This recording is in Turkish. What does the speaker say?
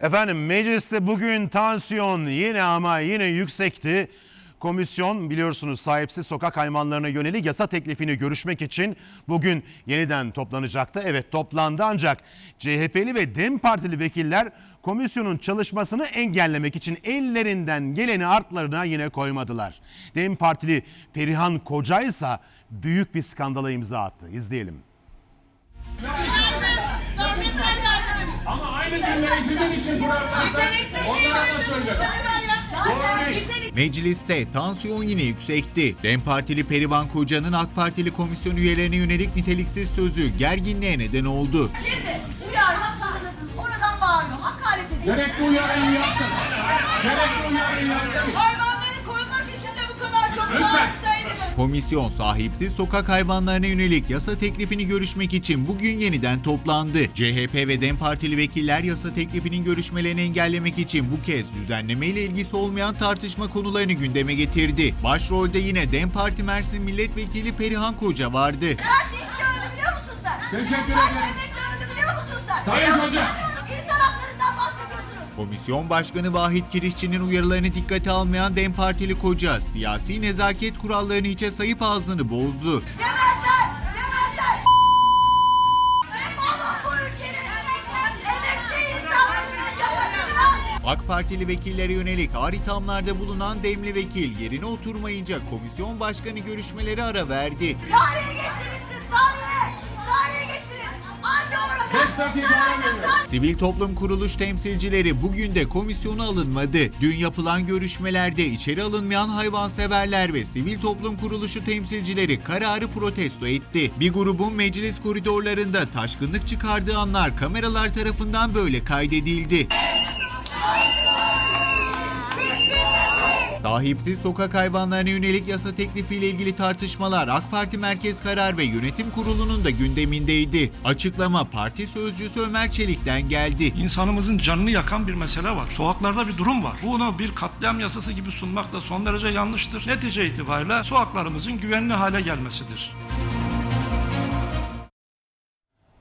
Efendim mecliste bugün tansiyon yine ama yine yüksekti. Komisyon biliyorsunuz sahipsiz sokak hayvanlarına yönelik yasa teklifini görüşmek için bugün yeniden toplanacaktı. Evet toplandı ancak CHP'li ve DEM Partili vekiller komisyonun çalışmasını engellemek için ellerinden geleni artlarına yine koymadılar. DEM Partili Perihan Koca ise büyük bir skandala imza attı. İzleyelim. Cümleyi sizin için kurarlarsa onlara da söylerim. Mecliste tansiyon yine yüksekti. DEM Partili Perivan Koca'nın AK Partili komisyon üyelerine yönelik niteliksiz sözü gerginliğe neden oldu. Şimdi uyarmak zorundasınız. Oradan bağırma, hakaret edin. Gerekli uyarıyı yaptın. Gerekli uyarıyı yaptın. Komisyon sahipsiz sokak hayvanlarına yönelik yasa teklifini görüşmek için bugün yeniden toplandı. CHP ve DEM Partili vekiller yasa teklifinin görüşmelerini engellemek için bu kez düzenleme ile ilgisi olmayan tartışma konularını gündeme getirdi. Başrolde yine DEM Parti Mersin Milletvekili Perihan Koca vardı. Kaç işçi öldü biliyor musun sen? Teşekkür Kaç ederim. emekli öldü biliyor musun sen? Sayın Biliyor Komisyon Başkanı Vahit Kirişçi'nin uyarılarını dikkate almayan DEM Partili Koca, siyasi nezaket kurallarını hiçe sayıp ağzını bozdu. Yemezler! Yemezler! Defolun bu ülkenin emekçi insanların yakasından! AK Partili vekillere yönelik ağır ithamlarda bulunan demli vekil yerine oturmayınca komisyon başkanı görüşmeleri ara verdi. Tarihe geçtiniz siz tarihe! Tarihe geçtiniz! Anca orada Beş dakika Sivil toplum kuruluş temsilcileri bugün de komisyona alınmadı. Dün yapılan görüşmelerde içeri alınmayan hayvanseverler ve sivil toplum kuruluşu temsilcileri kararı protesto etti. Bir grubun meclis koridorlarında taşkınlık çıkardığı anlar kameralar tarafından böyle kaydedildi. Sahipsiz sokak hayvanlarına yönelik yasa teklifiyle ilgili tartışmalar AK Parti Merkez Karar ve Yönetim Kurulu'nun da gündemindeydi. Açıklama parti sözcüsü Ömer Çelik'ten geldi. İnsanımızın canını yakan bir mesele var. Sokaklarda bir durum var. Bunu bir katliam yasası gibi sunmak da son derece yanlıştır. Netice itibariyle sokaklarımızın güvenli hale gelmesidir.